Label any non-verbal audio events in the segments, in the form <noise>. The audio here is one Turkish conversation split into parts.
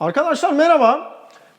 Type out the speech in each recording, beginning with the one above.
Arkadaşlar merhaba.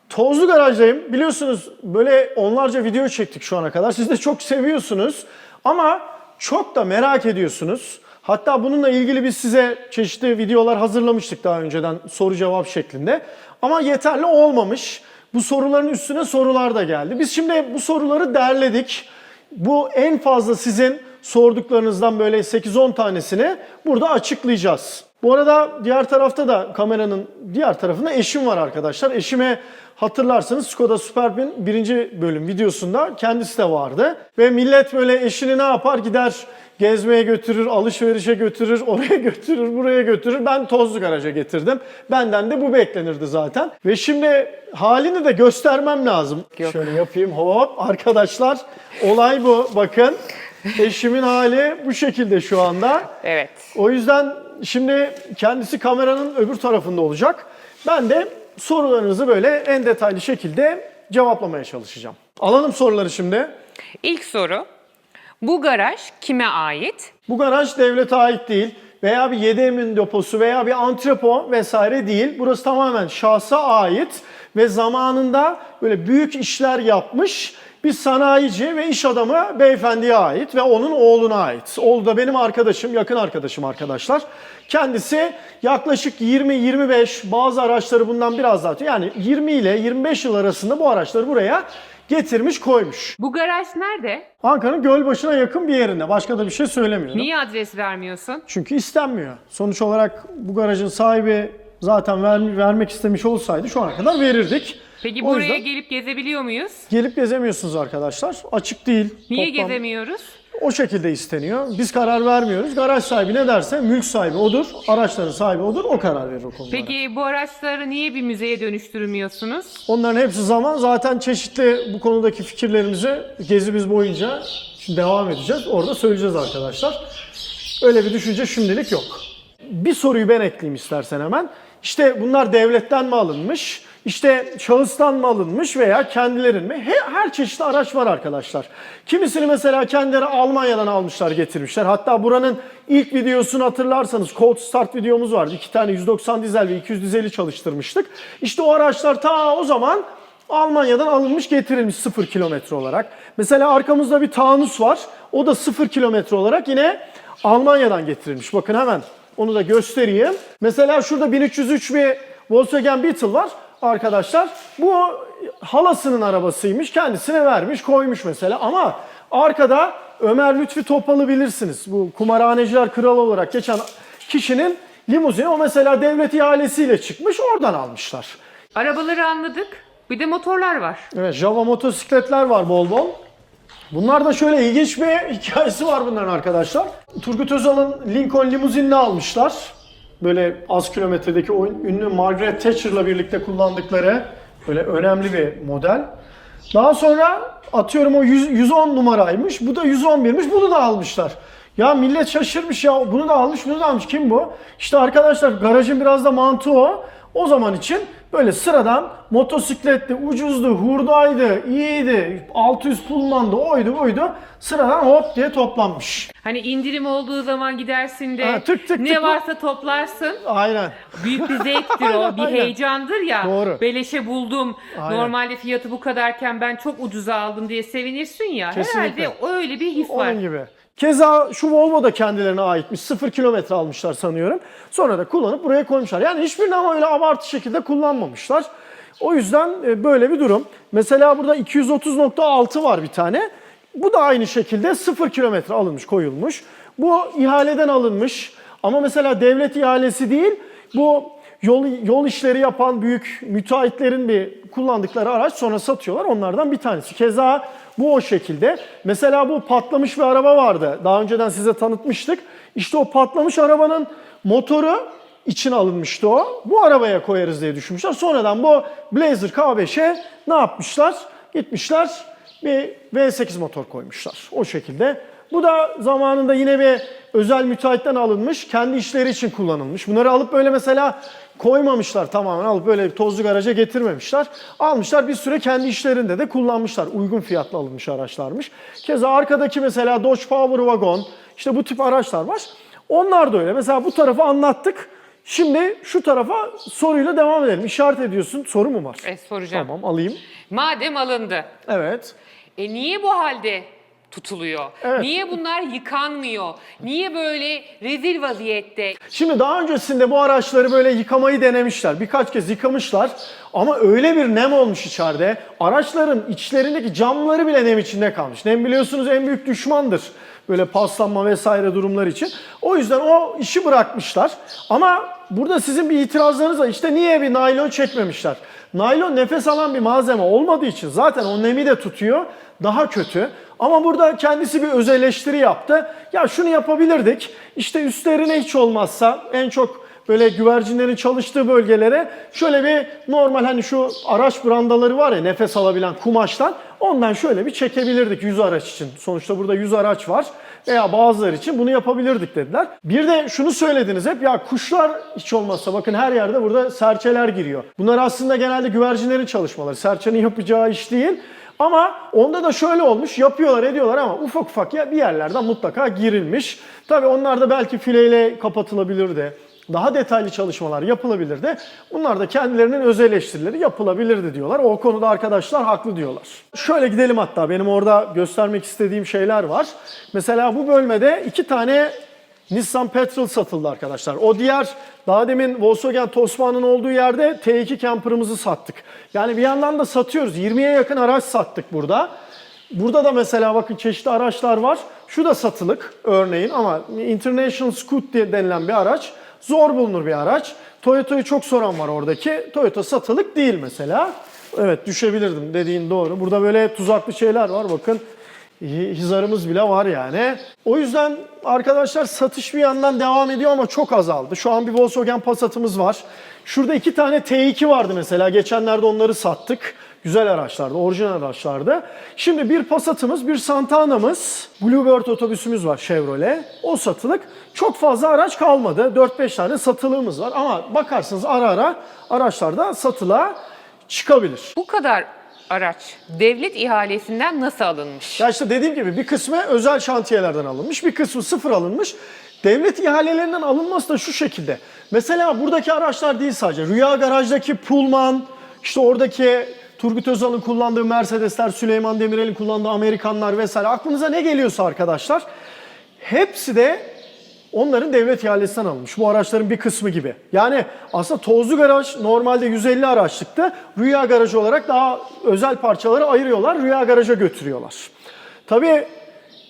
Tozlu garajdayım. Biliyorsunuz böyle onlarca video çektik şu ana kadar. Siz de çok seviyorsunuz. Ama çok da merak ediyorsunuz. Hatta bununla ilgili biz size çeşitli videolar hazırlamıştık daha önceden soru cevap şeklinde. Ama yeterli olmamış. Bu soruların üstüne sorular da geldi. Biz şimdi bu soruları derledik. Bu en fazla sizin sorduklarınızdan böyle 8-10 tanesini burada açıklayacağız. Bu arada diğer tarafta da kameranın diğer tarafında eşim var arkadaşlar. Eşime hatırlarsanız Skoda Superb'in birinci bölüm videosunda kendisi de vardı. Ve millet böyle eşini ne yapar gider gezmeye götürür, alışverişe götürür, <laughs> oraya götürür, buraya götürür. Ben tozlu garaja getirdim. Benden de bu beklenirdi zaten. Ve şimdi halini de göstermem lazım. Yok. Şöyle yapayım hop arkadaşlar. Olay bu bakın. Eşimin hali bu şekilde şu anda. Evet. O yüzden şimdi kendisi kameranın öbür tarafında olacak. Ben de sorularınızı böyle en detaylı şekilde cevaplamaya çalışacağım. Alalım soruları şimdi. İlk soru. Bu garaj kime ait? Bu garaj devlete ait değil veya bir 7 emin deposu veya bir antrepo vesaire değil. Burası tamamen şahsa ait ve zamanında böyle büyük işler yapmış bir sanayici ve iş adamı beyefendiye ait ve onun oğluna ait. Oğlu da benim arkadaşım, yakın arkadaşım arkadaşlar. Kendisi yaklaşık 20-25 bazı araçları bundan biraz daha yani 20 ile 25 yıl arasında bu araçları buraya getirmiş koymuş. Bu garaj nerede? Ankara'nın Gölbaşı'na yakın bir yerinde. Başka da bir şey söylemiyorum. Niye adres vermiyorsun? Çünkü istenmiyor. Sonuç olarak bu garajın sahibi zaten ver, vermek istemiş olsaydı şu ana kadar verirdik. Peki O buraya yüzden gelip gezebiliyor muyuz? gelip gezemiyorsunuz arkadaşlar. Açık değil. Niye Toplam gezemiyoruz? O şekilde isteniyor. Biz karar vermiyoruz. Garaj sahibi ne derse mülk sahibi odur, araçların sahibi odur. O karar verir o konulara. Peki bu araçları niye bir müzeye dönüştürmüyorsunuz? Onların hepsi zaman zaten çeşitli bu konudaki fikirlerimizi gezimiz boyunca şimdi devam edeceğiz. Orada söyleyeceğiz arkadaşlar. Öyle bir düşünce şimdilik yok. Bir soruyu ben ekleyeyim istersen hemen. İşte bunlar devletten mi alınmış? İşte şahıstan mı alınmış veya kendilerin mi? He- Her çeşitli araç var arkadaşlar. Kimisini mesela kendileri Almanya'dan almışlar getirmişler. Hatta buranın ilk videosunu hatırlarsanız Cold Start videomuz vardı. İki tane 190 dizel ve 200 dizeli çalıştırmıştık. İşte o araçlar ta o zaman Almanya'dan alınmış getirilmiş 0 kilometre olarak. Mesela arkamızda bir Taunus var. O da 0 kilometre olarak yine Almanya'dan getirilmiş. Bakın hemen onu da göstereyim. Mesela şurada 1303 bir Volkswagen Beetle var arkadaşlar. Bu halasının arabasıymış. Kendisine vermiş, koymuş mesela. Ama arkada Ömer Lütfi Topal'ı bilirsiniz. Bu kumarhaneciler kralı olarak geçen kişinin limuzini. O mesela devlet ihalesiyle çıkmış. Oradan almışlar. Arabaları anladık. Bir de motorlar var. Evet Java motosikletler var bol bol. Bunlar da şöyle ilginç bir hikayesi var bunların arkadaşlar. Turgut Özal'ın Lincoln limuzinini almışlar. Böyle az kilometredeki o ünlü Margaret Thatcher'la birlikte kullandıkları böyle önemli bir model. Daha sonra atıyorum o 100 110 numaraymış. Bu da 111'miş. Bunu da almışlar. Ya millet şaşırmış ya bunu da almış bunu da almış. Kim bu? İşte arkadaşlar garajın biraz da mantığı o. O zaman için böyle sıradan motosikletli, ucuzdu, hurdaydı, iyiydi, 600 pulmandı, oydu buydu. Sıradan hop diye toplanmış. Hani indirim olduğu zaman gidersin de Ha, tık tık ne tık. varsa toplarsın. Aynen. Büyük bir zevktir o, <laughs> bir Aynen. heyecandır ya. Doğru. Beleşe buldum. Aynen. Normalde fiyatı bu kadarken ben çok ucuza aldım diye sevinirsin ya. Kesinlikle. Herhalde öyle bir his var. Onun gibi. Keza şu Volvo da kendilerine aitmiş. 0 kilometre almışlar sanıyorum. Sonra da kullanıp buraya koymuşlar. Yani hiçbirini ama öyle abartı şekilde kullanmamışlar. O yüzden e, böyle bir durum. Mesela burada 230.6 var bir tane. Bu da aynı şekilde 0 kilometre alınmış, koyulmuş. Bu ihaleden alınmış. Ama mesela devlet ihalesi değil. Bu yol, yol işleri yapan büyük müteahhitlerin bir kullandıkları araç sonra satıyorlar. Onlardan bir tanesi. Keza bu o şekilde. Mesela bu patlamış bir araba vardı. Daha önceden size tanıtmıştık. İşte o patlamış arabanın motoru için alınmıştı o. Bu arabaya koyarız diye düşünmüşler. Sonradan bu Blazer K5'e ne yapmışlar? Gitmişler bir V8 motor koymuşlar. O şekilde. Bu da zamanında yine bir özel müteahhitten alınmış. Kendi işleri için kullanılmış. Bunları alıp böyle mesela koymamışlar tamamen alıp böyle bir tozlu garaja getirmemişler. Almışlar bir süre kendi işlerinde de kullanmışlar. Uygun fiyatlı alınmış araçlarmış. Keza arkadaki mesela Dodge Power Wagon işte bu tip araçlar var. Onlar da öyle. Mesela bu tarafı anlattık. Şimdi şu tarafa soruyla devam edelim. İşaret ediyorsun. Soru mu var? E, soracağım. Tamam alayım. Madem alındı, Evet. e niye bu halde tutuluyor? Evet. Niye bunlar yıkanmıyor? Niye böyle rezil vaziyette? Şimdi daha öncesinde bu araçları böyle yıkamayı denemişler. Birkaç kez yıkamışlar. Ama öyle bir nem olmuş içeride. Araçların içlerindeki camları bile nem içinde kalmış. Nem biliyorsunuz en büyük düşmandır. Böyle paslanma vesaire durumlar için. O yüzden o işi bırakmışlar. Ama burada sizin bir itirazlarınız var. İşte niye bir naylon çekmemişler? Naylon nefes alan bir malzeme olmadığı için zaten o nemi de tutuyor. Daha kötü. Ama burada kendisi bir öz eleştiri yaptı. Ya şunu yapabilirdik. İşte üstlerine hiç olmazsa en çok böyle güvercinlerin çalıştığı bölgelere şöyle bir normal hani şu araç brandaları var ya nefes alabilen kumaştan ondan şöyle bir çekebilirdik 100 araç için. Sonuçta burada 100 araç var veya bazıları için bunu yapabilirdik dediler. Bir de şunu söylediniz hep ya kuşlar hiç olmazsa bakın her yerde burada serçeler giriyor. Bunlar aslında genelde güvercinlerin çalışmaları. Serçenin yapacağı iş değil. Ama onda da şöyle olmuş, yapıyorlar ediyorlar ama ufak ufak ya bir yerlerden mutlaka girilmiş. Tabii onlar da belki fileyle kapatılabilirdi. Daha detaylı çalışmalar yapılabilirdi. Bunlar da kendilerinin öz eleştirileri yapılabilirdi diyorlar. O konuda arkadaşlar haklı diyorlar. Şöyle gidelim hatta benim orada göstermek istediğim şeyler var. Mesela bu bölmede iki tane Nissan Petrol satıldı arkadaşlar. O diğer daha demin Volkswagen Tosman'ın olduğu yerde T2 Camper'ımızı sattık. Yani bir yandan da satıyoruz. 20'ye yakın araç sattık burada. Burada da mesela bakın çeşitli araçlar var. Şu da satılık örneğin ama International Scoot diye denilen bir araç. Zor bulunur bir araç. Toyota'yı çok soran var oradaki. Toyota satılık değil mesela. Evet düşebilirdim dediğin doğru. Burada böyle tuzaklı şeyler var bakın. Hizarımız bile var yani. O yüzden arkadaşlar satış bir yandan devam ediyor ama çok azaldı. Şu an bir Volkswagen Passat'ımız var. Şurada iki tane T2 vardı mesela. Geçenlerde onları sattık. Güzel araçlardı, orijinal araçlardı. Şimdi bir Passat'ımız, bir Santana'mız, Bluebird otobüsümüz var Chevrolet. O satılık. Çok fazla araç kalmadı. 4-5 tane satılığımız var ama bakarsınız ara ara araçlarda satılığa çıkabilir. Bu kadar araç devlet ihalesinden nasıl alınmış? Ya işte dediğim gibi bir kısmı özel şantiyelerden alınmış, bir kısmı sıfır alınmış. Devlet ihalelerinden alınması da şu şekilde. Mesela buradaki araçlar değil sadece. Rüya Garaj'daki Pullman, işte oradaki Turgut Özal'ın kullandığı Mercedesler, Süleyman Demirel'in kullandığı Amerikanlar vesaire. Aklınıza ne geliyorsa arkadaşlar. Hepsi de onların devlet ihalesinden alınmış. Bu araçların bir kısmı gibi. Yani aslında tozlu garaj normalde 150 araçlıktı. Rüya garajı olarak daha özel parçaları ayırıyorlar. Rüya garaja götürüyorlar. Tabii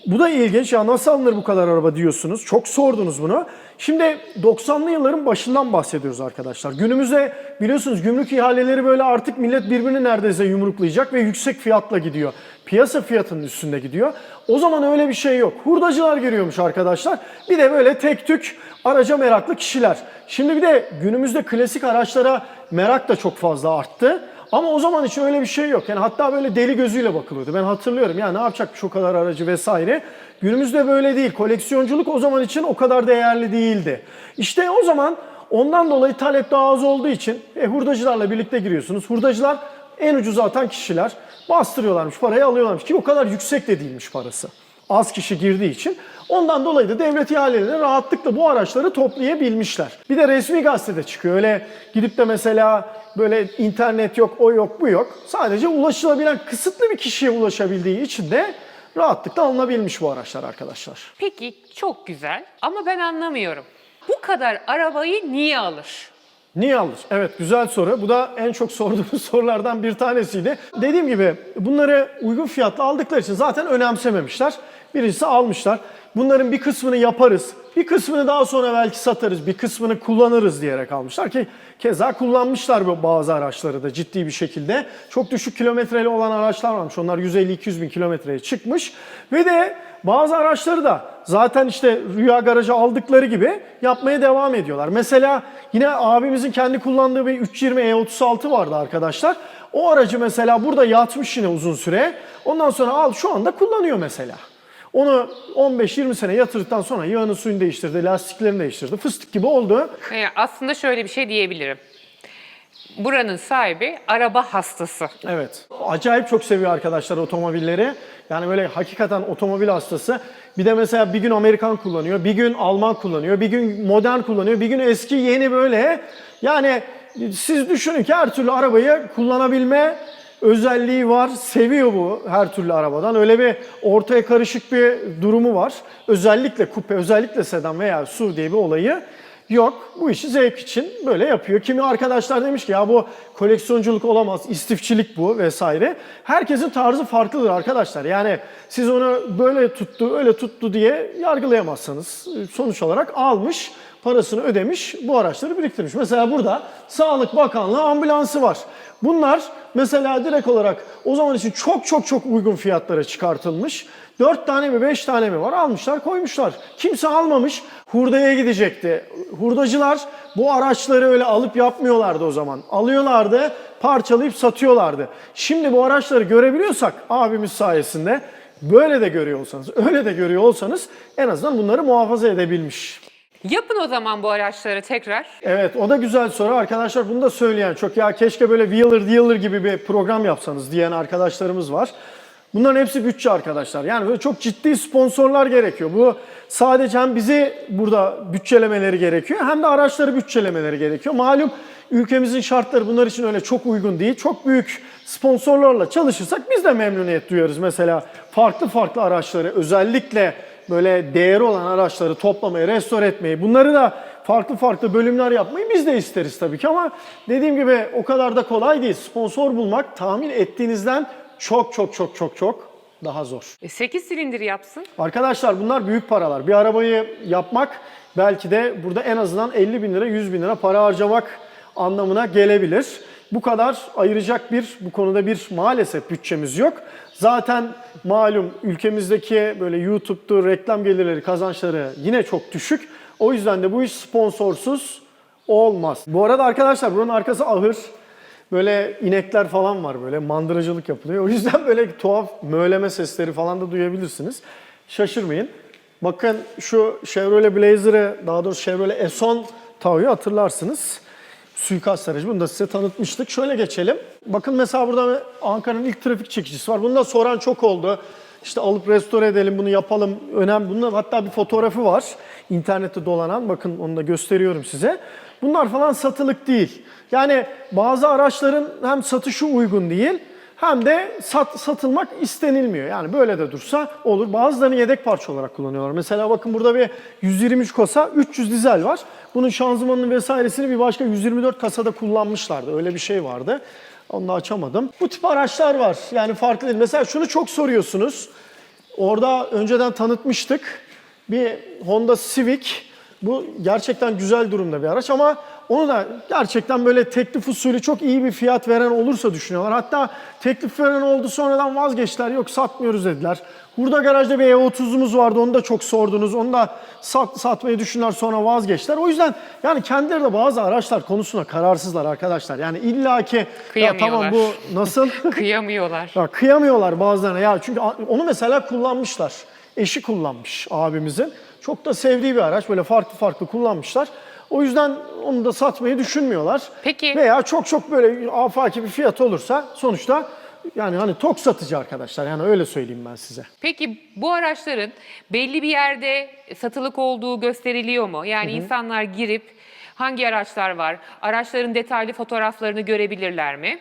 bu da ilginç. Ya nasıl alınır bu kadar araba diyorsunuz. Çok sordunuz bunu. Şimdi 90'lı yılların başından bahsediyoruz arkadaşlar. Günümüzde biliyorsunuz gümrük ihaleleri böyle artık millet birbirini neredeyse yumruklayacak ve yüksek fiyatla gidiyor. Piyasa fiyatının üstünde gidiyor. O zaman öyle bir şey yok. Hurdacılar giriyormuş arkadaşlar. Bir de böyle tek tük araca meraklı kişiler. Şimdi bir de günümüzde klasik araçlara merak da çok fazla arttı. Ama o zaman için öyle bir şey yok. Yani hatta böyle deli gözüyle bakılıyordu. Ben hatırlıyorum ya ne yapacakmış o kadar aracı vesaire. Günümüzde böyle değil. Koleksiyonculuk o zaman için o kadar değerli değildi. İşte o zaman ondan dolayı talep daha az olduğu için e, hurdacılarla birlikte giriyorsunuz. Hurdacılar en ucuz atan kişiler bastırıyorlarmış parayı alıyorlarmış ki o kadar yüksek de değilmiş parası. Az kişi girdiği için. Ondan dolayı da devlet ihalelerine rahatlıkla bu araçları toplayabilmişler. Bir de resmi gazetede çıkıyor. Öyle gidip de mesela böyle internet yok, o yok, bu yok. Sadece ulaşılabilen kısıtlı bir kişiye ulaşabildiği için de rahatlıkla alınabilmiş bu araçlar arkadaşlar. Peki çok güzel ama ben anlamıyorum. Bu kadar arabayı niye alır? Niye alır? Evet güzel soru. Bu da en çok sorduğumuz <laughs> sorulardan bir tanesiydi. Dediğim gibi bunları uygun fiyatla aldıkları için zaten önemsememişler. Birincisi almışlar. Bunların bir kısmını yaparız. Bir kısmını daha sonra belki satarız. Bir kısmını kullanırız diyerek almışlar ki keza kullanmışlar bazı araçları da ciddi bir şekilde. Çok düşük kilometreli olan araçlar varmış. Onlar 150-200 bin kilometreye çıkmış. Ve de bazı araçları da zaten işte rüya garajı aldıkları gibi yapmaya devam ediyorlar. Mesela yine abimizin kendi kullandığı bir 320 E36 vardı arkadaşlar. O aracı mesela burada yatmış yine uzun süre. Ondan sonra al şu anda kullanıyor mesela. Onu 15-20 sene yatırdıktan sonra yağını suyunu değiştirdi, lastiklerini değiştirdi. Fıstık gibi oldu. Yani aslında şöyle bir şey diyebilirim. Buranın sahibi araba hastası. Evet. Acayip çok seviyor arkadaşlar otomobilleri. Yani böyle hakikaten otomobil hastası. Bir de mesela bir gün Amerikan kullanıyor, bir gün Alman kullanıyor, bir gün modern kullanıyor, bir gün eski yeni böyle. Yani siz düşünün ki her türlü arabayı kullanabilme özelliği var. Seviyor bu her türlü arabadan. Öyle bir ortaya karışık bir durumu var. Özellikle kupe, özellikle sedan veya SUV diye bir olayı yok. Bu işi zevk için böyle yapıyor. Kimi arkadaşlar demiş ki ya bu koleksiyonculuk olamaz, istifçilik bu vesaire. Herkesin tarzı farklıdır arkadaşlar. Yani siz onu böyle tuttu, öyle tuttu diye yargılayamazsınız. Sonuç olarak almış, parasını ödemiş, bu araçları biriktirmiş. Mesela burada Sağlık Bakanlığı ambulansı var. Bunlar mesela direkt olarak o zaman için çok çok çok uygun fiyatlara çıkartılmış. 4 tane mi 5 tane mi var almışlar koymuşlar. Kimse almamış hurdaya gidecekti. Hurdacılar bu araçları öyle alıp yapmıyorlardı o zaman. Alıyorlardı parçalayıp satıyorlardı. Şimdi bu araçları görebiliyorsak abimiz sayesinde böyle de görüyor olsanız öyle de görüyor olsanız en azından bunları muhafaza edebilmiş. Yapın o zaman bu araçları tekrar. Evet o da güzel soru. Arkadaşlar bunu da söyleyen çok ya keşke böyle Wheeler Dealer gibi bir program yapsanız diyen arkadaşlarımız var. Bunların hepsi bütçe arkadaşlar. Yani böyle çok ciddi sponsorlar gerekiyor. Bu sadece hem bizi burada bütçelemeleri gerekiyor hem de araçları bütçelemeleri gerekiyor. Malum ülkemizin şartları bunlar için öyle çok uygun değil. Çok büyük sponsorlarla çalışırsak biz de memnuniyet duyuyoruz. Mesela farklı farklı araçları özellikle böyle değeri olan araçları toplamayı, restore etmeyi, bunları da farklı farklı bölümler yapmayı biz de isteriz tabii ki ama dediğim gibi o kadar da kolay değil. Sponsor bulmak tahmin ettiğinizden çok çok çok çok çok daha zor. 8 silindir yapsın. Arkadaşlar bunlar büyük paralar. Bir arabayı yapmak belki de burada en azından 50 bin lira, 100 bin lira para harcamak anlamına gelebilir. Bu kadar ayıracak bir, bu konuda bir maalesef bütçemiz yok. Zaten malum ülkemizdeki böyle YouTube'da reklam gelirleri, kazançları yine çok düşük. O yüzden de bu iş sponsorsuz olmaz. Bu arada arkadaşlar buranın arkası ahır. Böyle inekler falan var böyle mandıracılık yapılıyor. O yüzden <laughs> böyle tuhaf möğleme sesleri falan da duyabilirsiniz. Şaşırmayın. Bakın şu Chevrolet Blazer'ı daha doğrusu Chevrolet Eson Tao'yu hatırlarsınız. Suikast aracı. Bunu da size tanıtmıştık. Şöyle geçelim. Bakın mesela burada Ankara'nın ilk trafik çekicisi var. Bunu da soran çok oldu. İşte alıp restore edelim, bunu yapalım. Önemli. Bunun hatta bir fotoğrafı var. İnternette dolanan. Bakın onu da gösteriyorum size. Bunlar falan satılık değil. Yani bazı araçların hem satışı uygun değil hem de sat, satılmak istenilmiyor. Yani böyle de dursa olur. Bazılarını yedek parça olarak kullanıyorlar. Mesela bakın burada bir 123 kasa 300 dizel var. Bunun şanzımanını vesairesini bir başka 124 kasada kullanmışlardı. Öyle bir şey vardı. Onu da açamadım. Bu tip araçlar var. Yani farklı değil. Mesela şunu çok soruyorsunuz. Orada önceden tanıtmıştık. Bir Honda Civic. Bu gerçekten güzel durumda bir araç ama onu da gerçekten böyle teklif usulü çok iyi bir fiyat veren olursa düşünüyorlar. Hatta teklif veren oldu sonradan vazgeçtiler. Yok satmıyoruz dediler. Burada garajda bir E30'umuz vardı. Onu da çok sordunuz. Onu da sat, satmayı düşünler sonra vazgeçtiler. O yüzden yani kendileri de bazı araçlar konusunda kararsızlar arkadaşlar. Yani illaki ya tamam bu nasıl? <laughs> Kıyamıyorlar. Ya kıyamıyorlar bazılarına ya çünkü onu mesela kullanmışlar. Eşi kullanmış abimizin. Çok da sevdiği bir araç böyle farklı farklı kullanmışlar. O yüzden onu da satmayı düşünmüyorlar. Peki. Veya çok çok böyle afaki bir fiyat olursa sonuçta yani hani tok satıcı arkadaşlar yani öyle söyleyeyim ben size. Peki bu araçların belli bir yerde satılık olduğu gösteriliyor mu? Yani insanlar girip hangi araçlar var? Araçların detaylı fotoğraflarını görebilirler mi?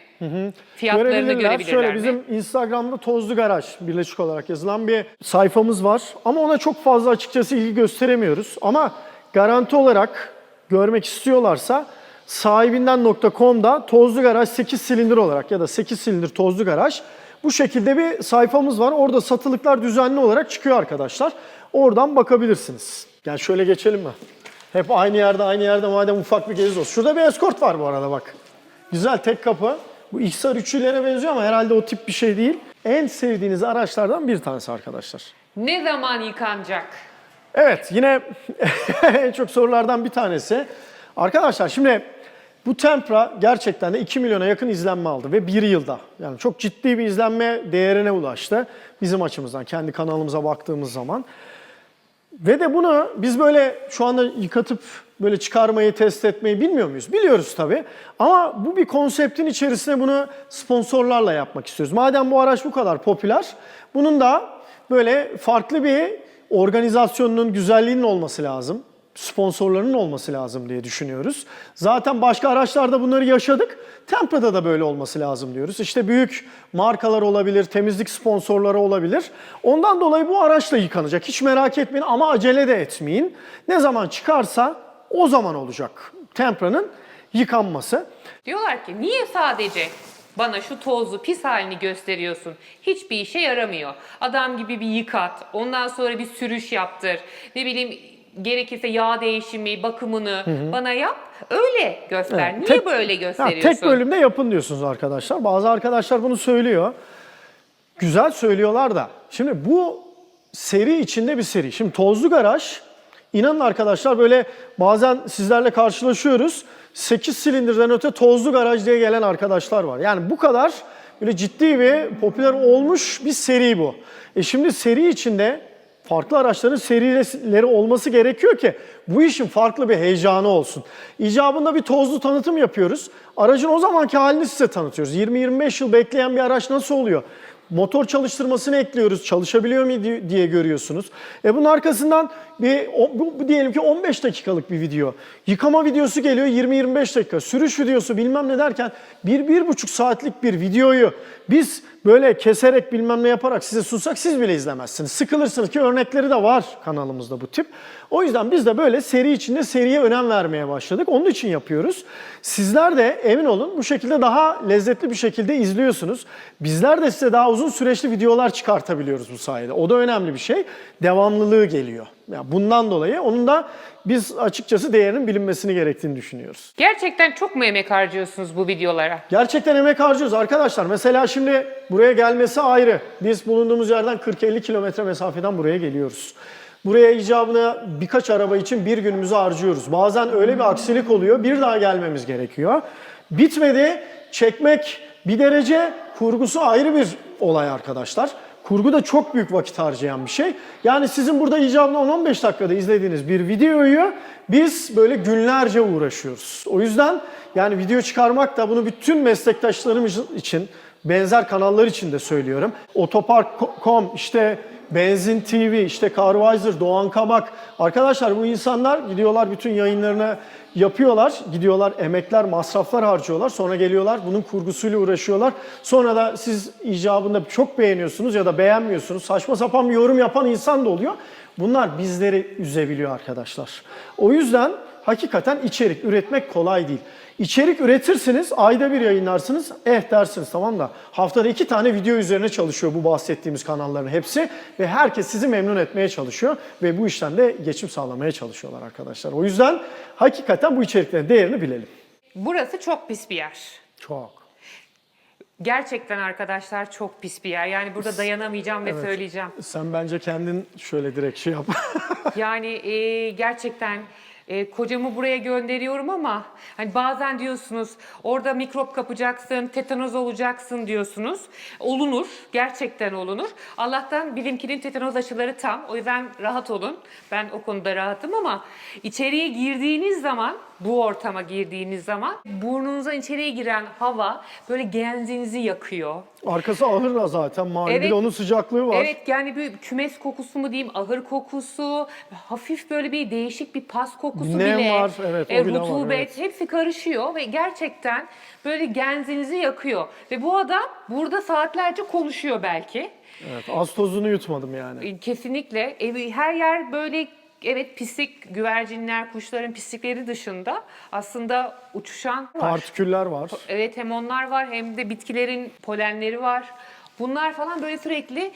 Fiyatlarını Görebilirler. görebilirler Şöyle mi? bizim Instagram'da Tozlu Garaj birleşik olarak yazılan bir sayfamız var. Ama ona çok fazla açıkçası ilgi gösteremiyoruz. Ama garanti olarak görmek istiyorlarsa sahibinden.com'da Tozlu Garaj 8 silindir olarak ya da 8 silindir Tozlu Garaj bu şekilde bir sayfamız var. Orada satılıklar düzenli olarak çıkıyor arkadaşlar. Oradan bakabilirsiniz. Gel şöyle geçelim mi? Hep aynı yerde aynı yerde madem ufak bir gezi olsun. Şurada bir Escort var bu arada bak. Güzel tek kapı. Bu XR 3'lere benziyor ama herhalde o tip bir şey değil. En sevdiğiniz araçlardan bir tanesi arkadaşlar. Ne zaman yıkanacak? Evet yine <laughs> en çok sorulardan bir tanesi. Arkadaşlar şimdi bu Tempra gerçekten de 2 milyona yakın izlenme aldı ve bir yılda. Yani çok ciddi bir izlenme değerine ulaştı bizim açımızdan kendi kanalımıza baktığımız zaman. Ve de bunu biz böyle şu anda yıkatıp böyle çıkarmayı, test etmeyi bilmiyor muyuz? Biliyoruz tabii. Ama bu bir konseptin içerisine bunu sponsorlarla yapmak istiyoruz. Madem bu araç bu kadar popüler, bunun da böyle farklı bir organizasyonunun güzelliğinin olması lazım. Sponsorlarının olması lazım diye düşünüyoruz. Zaten başka araçlarda bunları yaşadık. Tempra'da da böyle olması lazım diyoruz. İşte büyük markalar olabilir, temizlik sponsorları olabilir. Ondan dolayı bu araçla yıkanacak. Hiç merak etmeyin ama acele de etmeyin. Ne zaman çıkarsa o zaman olacak Tempra'nın yıkanması. Diyorlar ki niye sadece bana şu tozlu pis halini gösteriyorsun? Hiçbir işe yaramıyor. Adam gibi bir yıkat, ondan sonra bir sürüş yaptır. Ne bileyim gerekirse yağ değişimi, bakımını bana yap. Öyle göster. Evet, niye tek- böyle gösteriyorsun? tek bölümde yapın diyorsunuz arkadaşlar. Bazı arkadaşlar bunu söylüyor. Güzel söylüyorlar da. Şimdi bu seri içinde bir seri. Şimdi Tozlu Garaj, inanın arkadaşlar böyle bazen sizlerle karşılaşıyoruz. 8 silindirden öte Tozlu Garaj diye gelen arkadaşlar var. Yani bu kadar böyle ciddi ve popüler olmuş bir seri bu. E şimdi seri içinde farklı araçların serileri olması gerekiyor ki bu işin farklı bir heyecanı olsun. İcabında bir tozlu tanıtım yapıyoruz. Aracın o zamanki halini size tanıtıyoruz. 20-25 yıl bekleyen bir araç nasıl oluyor? Motor çalıştırmasını ekliyoruz. Çalışabiliyor mu di- diye görüyorsunuz. E bunun arkasından bir bu, diyelim ki 15 dakikalık bir video. Yıkama videosu geliyor 20-25 dakika. Sürüş videosu bilmem ne derken 1-1,5 saatlik bir videoyu biz böyle keserek bilmem ne yaparak size sunsak siz bile izlemezsiniz. Sıkılırsınız ki örnekleri de var kanalımızda bu tip. O yüzden biz de böyle seri içinde seriye önem vermeye başladık. Onun için yapıyoruz. Sizler de emin olun bu şekilde daha lezzetli bir şekilde izliyorsunuz. Bizler de size daha uzun süreçli videolar çıkartabiliyoruz bu sayede. O da önemli bir şey. Devamlılığı geliyor. Yani bundan dolayı onun da biz açıkçası değerinin bilinmesini gerektiğini düşünüyoruz. Gerçekten çok mu emek harcıyorsunuz bu videolara? Gerçekten emek harcıyoruz arkadaşlar. Mesela şimdi buraya gelmesi ayrı. Biz bulunduğumuz yerden 40-50 kilometre mesafeden buraya geliyoruz. Buraya icabına birkaç araba için bir günümüzü harcıyoruz. Bazen öyle bir aksilik oluyor, bir daha gelmemiz gerekiyor. Bitmedi, çekmek bir derece, kurgusu ayrı bir olay arkadaşlar. Kurgu da çok büyük vakit harcayan bir şey. Yani sizin burada icabına 10-15 dakikada izlediğiniz bir videoyu biz böyle günlerce uğraşıyoruz. O yüzden yani video çıkarmak da bunu bütün meslektaşlarımız için, benzer kanallar için de söylüyorum. Otopark.com, işte Benzin TV, işte Carvisor, Doğan Kabak. Arkadaşlar bu insanlar gidiyorlar bütün yayınlarını yapıyorlar. Gidiyorlar emekler, masraflar harcıyorlar. Sonra geliyorlar bunun kurgusuyla uğraşıyorlar. Sonra da siz icabında çok beğeniyorsunuz ya da beğenmiyorsunuz. Saçma sapan bir yorum yapan insan da oluyor. Bunlar bizleri üzebiliyor arkadaşlar. O yüzden hakikaten içerik üretmek kolay değil. İçerik üretirsiniz, ayda bir yayınlarsınız, eh dersiniz tamam da haftada iki tane video üzerine çalışıyor bu bahsettiğimiz kanalların hepsi ve herkes sizi memnun etmeye çalışıyor ve bu işten de geçim sağlamaya çalışıyorlar arkadaşlar. O yüzden hakikaten bu içeriklerin değerini bilelim. Burası çok pis bir yer. Çok. Gerçekten arkadaşlar çok pis bir yer. Yani burada dayanamayacağım ve söyleyeceğim. Sen bence kendin şöyle direkt şey yap. <laughs> Yani e, gerçekten e, kocamı buraya gönderiyorum ama hani bazen diyorsunuz orada mikrop kapacaksın, tetanoz olacaksın diyorsunuz. Olunur, gerçekten olunur. Allah'tan bizimkinin tetanoz aşıları tam. O yüzden rahat olun. Ben o konuda rahatım ama içeriye girdiğiniz zaman, bu ortama girdiğiniz zaman burnunuza içeriye giren hava böyle genzinizi yakıyor. Arkası ağır da zaten malum. Bir Evet. de onun sıcaklığı var. Evet yani bir kümes kokusu mu diyeyim, ahır kokusu, hafif böyle bir değişik bir pas kokusu Nem bile. var, evet, o e, bile var, rutubet, evet. hepsi karışıyor ve gerçekten böyle genzinizi yakıyor. Ve bu adam burada saatlerce konuşuyor belki. Evet, az tozunu yutmadım yani. E, Kesinlikle. Evi, her yer böyle evet pislik, güvercinler, kuşların pislikleri dışında aslında uçuşan var. Partiküller var. Evet hem onlar var hem de bitkilerin polenleri var. Bunlar falan böyle sürekli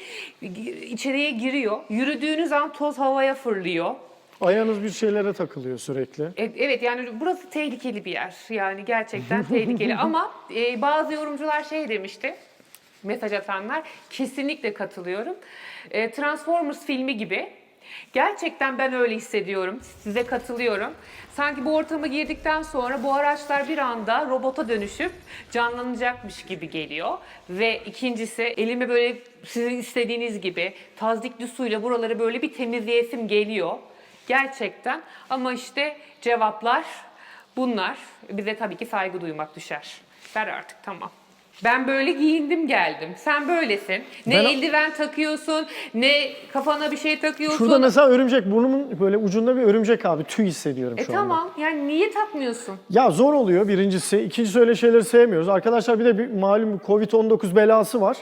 içeriye giriyor. Yürüdüğünüz an toz havaya fırlıyor. Ayağınız bir şeylere takılıyor sürekli. E- Evet yani burası tehlikeli bir yer. Yani gerçekten <laughs> tehlikeli ama e, bazı yorumcular şey demişti. Mesaj atanlar kesinlikle katılıyorum. E, Transformers filmi gibi. Gerçekten ben öyle hissediyorum. Size katılıyorum. Sanki bu ortama girdikten sonra bu araçlar bir anda robota dönüşüp canlanacakmış gibi geliyor. Ve ikincisi elime böyle sizin istediğiniz gibi tazdikli suyla buraları böyle bir temizleyesim geliyor. Gerçekten ama işte cevaplar bunlar. Bize tabii ki saygı duymak düşer. Ver artık tamam. Ben böyle giyindim geldim. Sen böylesin. Ne Ben- eldiven takıyorsun, ne kafana bir şey takıyorsun. Şurada mesela örümcek, burnumun böyle ucunda bir örümcek abi. Tüy hissediyorum E şu anda. tamam. Yani niye takmıyorsun? Ya zor oluyor birincisi. İkincisi öyle şeyleri sevmiyoruz. Arkadaşlar bir de bir malum Covid-19 belası var.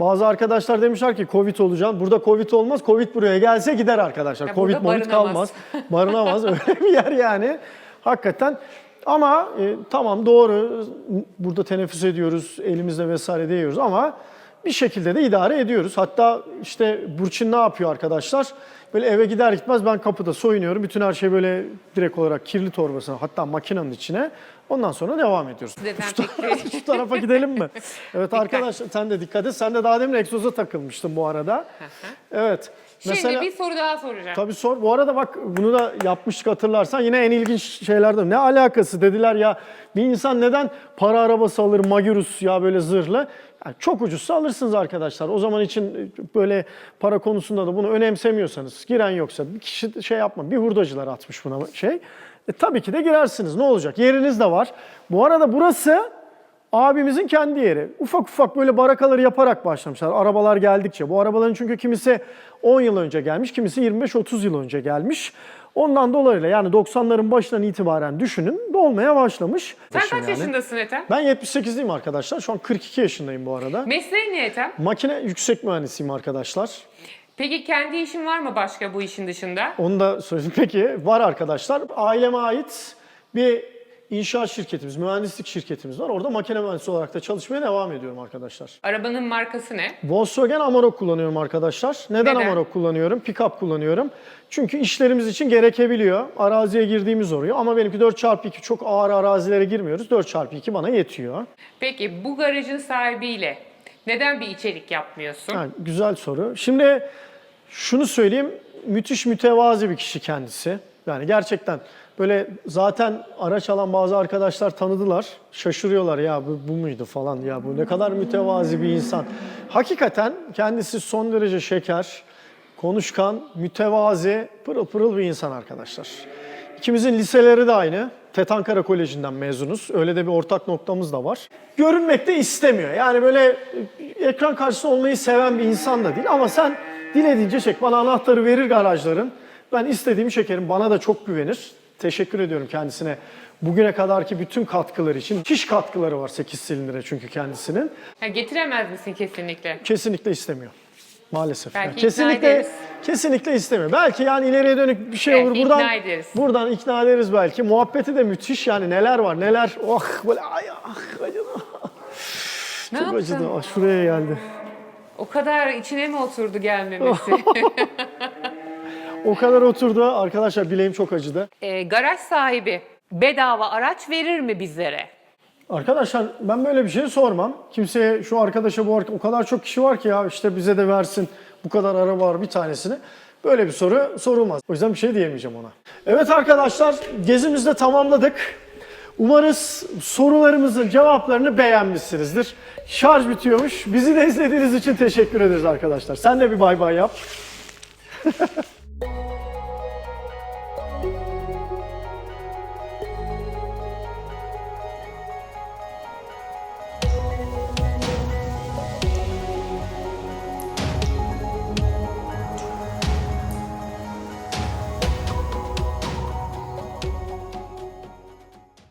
Bazı arkadaşlar demişler ki Covid olacağım. Burada Covid olmaz. Covid buraya gelse gider arkadaşlar. Ya Covid Covid barınamaz. kalmaz. Barınamaz. <laughs> öyle bir yer yani. Hakikaten. Ama e, tamam doğru. Burada teneffüs ediyoruz. Elimizle vesaire değiyoruz ama bir şekilde de idare ediyoruz. Hatta işte Burçin ne yapıyor arkadaşlar? Böyle eve gider gitmez ben kapıda soyunuyorum. Bütün her şey böyle direkt olarak kirli torbasına hatta makinenin içine. Ondan sonra devam ediyoruz. Dezenfekte. <laughs> Şu tarafa gidelim mi? <laughs> Evet arkadaşlar sen de dikkat et. Sen de daha demin egzoza takılmıştın bu arada. Evet. Şimdi bir soru daha soracağım. Tabii sor. Bu arada bak bunu da yapmıştık hatırlarsan. Yine en ilginç şeylerden. Ne alakası dediler ya bir insan neden para arabası alır Magirus ya böyle zırhlı. Yani çok ucuzsa alırsınız arkadaşlar. O zaman için böyle para konusunda da bunu önemsemiyorsanız giren yoksa bir kişi şey yapma. Bir hurdacılar atmış buna şey. E, tabii ki de girersiniz. Ne olacak? Yeriniz de var. Bu arada burası abimizin kendi yeri. Ufak ufak böyle barakaları yaparak başlamışlar. Arabalar geldikçe. Bu arabaların çünkü kimisi 10 yıl önce gelmiş, kimisi 25-30 yıl önce gelmiş. Ondan dolayı yani 90'ların başından itibaren düşünün dolmaya başlamış. Sen Başım kaç yani. yaşındasın Ethem? Ben 78'liyim arkadaşlar. Şu an 42 yaşındayım bu arada. Mesleğin ne Ethem? Makine yüksek mühendisiyim arkadaşlar. Peki kendi işin var mı başka bu işin dışında? Onu da söyleyeyim. Peki var arkadaşlar. Aileme ait bir inşaat şirketimiz, mühendislik şirketimiz var. Orada makine mühendisi olarak da çalışmaya devam ediyorum arkadaşlar. Arabanın markası ne? Volkswagen Amarok kullanıyorum arkadaşlar. Neden, Neden? Amarok kullanıyorum? Pickup kullanıyorum. Çünkü işlerimiz için gerekebiliyor. Araziye girdiğimiz oluyor. Ama benimki 4x2 çok ağır arazilere girmiyoruz. 4x2 bana yetiyor. Peki bu garajın sahibiyle neden bir içerik yapmıyorsun? Ha, güzel soru. Şimdi şunu söyleyeyim. Müthiş mütevazi bir kişi kendisi. Yani gerçekten böyle zaten araç alan bazı arkadaşlar tanıdılar. Şaşırıyorlar ya bu, bu muydu falan ya bu ne kadar mütevazi bir insan. Hakikaten kendisi son derece şeker, konuşkan, mütevazi, pırıl pırıl bir insan arkadaşlar. İkimizin liseleri de aynı. TET Ankara Koleji'nden mezunuz. Öyle de bir ortak noktamız da var. Görünmek de istemiyor. Yani böyle e, ekran karşısında olmayı seven bir insan da değil. Ama sen dilediğince çek. Bana anahtarı verir garajların. Ben istediğimi çekerim. Bana da çok güvenir. Teşekkür ediyorum kendisine. Bugüne kadarki bütün katkıları için. Müthiş katkıları var 8 silindire çünkü kendisinin. Ha, getiremez misin kesinlikle? Kesinlikle istemiyor. Maalesef. Belki Yani ikna kesinlikle ederiz. kesinlikle istemiyor. Belki yani ileriye dönük bir şey Belki olur. Buradan ikna ederiz. buradan ikna ederiz belki. Muhabbeti de müthiş yani neler var neler. Oh böyle ay ah acıdı. Ne Çok yaptın? acıdı. Ah, şuraya geldi. O kadar içine mi oturdu gelmemesi? <laughs> O kadar oturdu. Arkadaşlar bileğim çok acıdı. Ee, garaj sahibi bedava araç verir mi bizlere? Arkadaşlar ben böyle bir şey sormam. Kimseye şu arkadaşa bu arka- o kadar çok kişi var ki ya işte bize de versin bu kadar araba var bir tanesini. Böyle bir soru sorulmaz. O yüzden bir şey diyemeyeceğim ona. Evet arkadaşlar gezimizi de tamamladık. Umarız sorularımızın cevaplarını beğenmişsinizdir. Şarj bitiyormuş. Bizi de izlediğiniz için teşekkür ederiz arkadaşlar. Sen de bir bay bay yap. <laughs> you